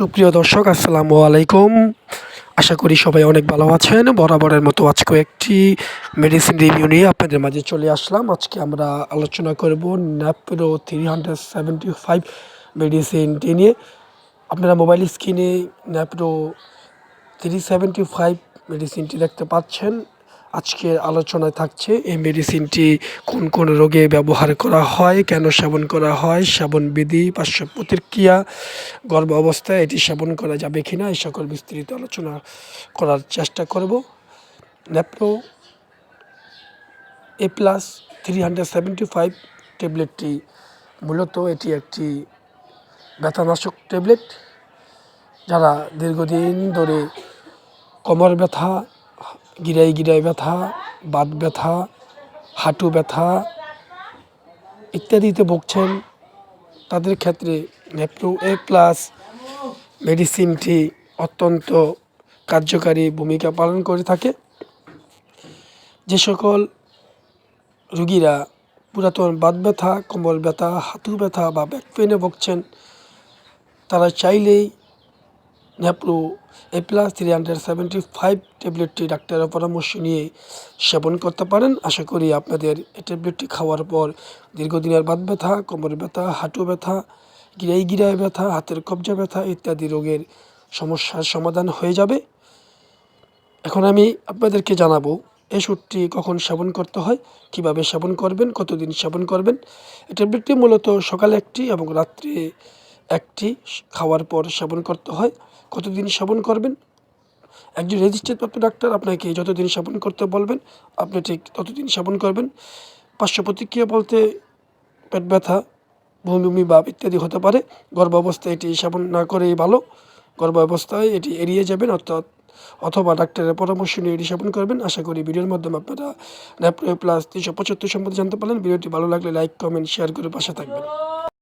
সুপ্রিয় দর্শক, আসসালামু আলাইকুম। আশা করি সবাই অনেক ভালো আছেন। বরাবরের মতো আজকে একটি মেডিসিন রিভিউ নিয়ে আপনাদের মাঝে চলে আসলাম। আজকে আমরা আলোচনা করব Napro three hundred seventy five মেডিসিনটি নিয়ে। আপনারা মোবাইল স্ক্রিনে ন্যাপ্রো থ্রি সেভেন্টি ফাইভ মেডিসিনটি দেখতে পাচ্ছেন। আজকের আলোচনায় থাকছে, এই মেডিসিনটি কোন কোন রোগে ব্যবহার করা হয়, কেন সেবন করা হয়, সেবন বিধি, পার্শ্ব প্রতিক্রিয়া, গর্ভ অবস্থায় এটি সেবন করা যাবে কি না এই সকল বিস্তৃত আলোচনা করার চেষ্টা করব। Napro A plus three hundred seventy five ট্যাবলেটটি মূলত এটি একটি ব্যথানাশক ট্যাবলেট যারা দীর্ঘদিন ধরে কোমর ব্যথা গিরাই গিরাই ব্যথা, বাত ব্যথা, হাঁটু ব্যথা ইত্যাদিতে ভুগছেন। তাদের ক্ষেত্রে নেপ্রো এ প্লাস মেডিসিনটি অত্যন্ত কার্যকারী ভূমিকা পালন করে থাকে। যে সকল রুগীরা পুরাতন বাত ব্যথা, কোমল ব্যথা, হাঁটু ব্যথা বা ব্যাক পেনে ভুগছেন, তারা চাইলেই Napro A plus three hundred seventy five ট্যাবলেটটি ডাক্তারের পরামর্শ নিয়ে সেবন করতে পারেন। আশা করি আপনাদের এই ট্যাবলেটটি খাওয়ার পর দীর্ঘদিনের বাত ব্যথা, কোমর ব্যথা, হাঁটু ব্যথা গিরাই গিরায় ব্যথা, হাতের কবজা ব্যথা ইত্যাদি রোগের সমস্যার সমাধান হয়ে যাবে। এখন আমি আপনাদেরকে জানাব, এই ওষুধটি কখন সেবন করতে হয়, কীভাবে সেবন করবেন, কতদিন সেবন করবেন। এই ট্যাবলেটটি মূলত সকালে একটি এবং রাত্রে একটি খাওয়ার পর সেবন করতে হয়। কতদিন সেবন করবেন? একজন রেজিস্টার্ড প্রাপ্ত ডাক্তার আপনাকে যতদিন সেবন করতে বলবেন, আপনি ঠিক ততদিন সেবন করবেন। পার্শ্ব প্রতিক্রিয়া বলতে পেট ব্যথা, বমি ভাব ইত্যাদি হতে পারে। গর্ভাবস্থায় এটি সেবন না করেই ভালো। গর্ভাবস্থায় এটি এড়িয়ে যাবেন, অর্থাৎ অথবা ডাক্তারের পরামর্শ নিয়ে এটি সেবন করবেন। আশা করি ভিডিওর মাধ্যমে আপনারা ন্যাপ্রো প্লাস তিনশো পঁচাত্তর সম্বন্ধে জানতে পারলেন। ভিডিওটি ভালো লাগলে লাইক কমেন্ট শেয়ার করে পাশে থাকবেন।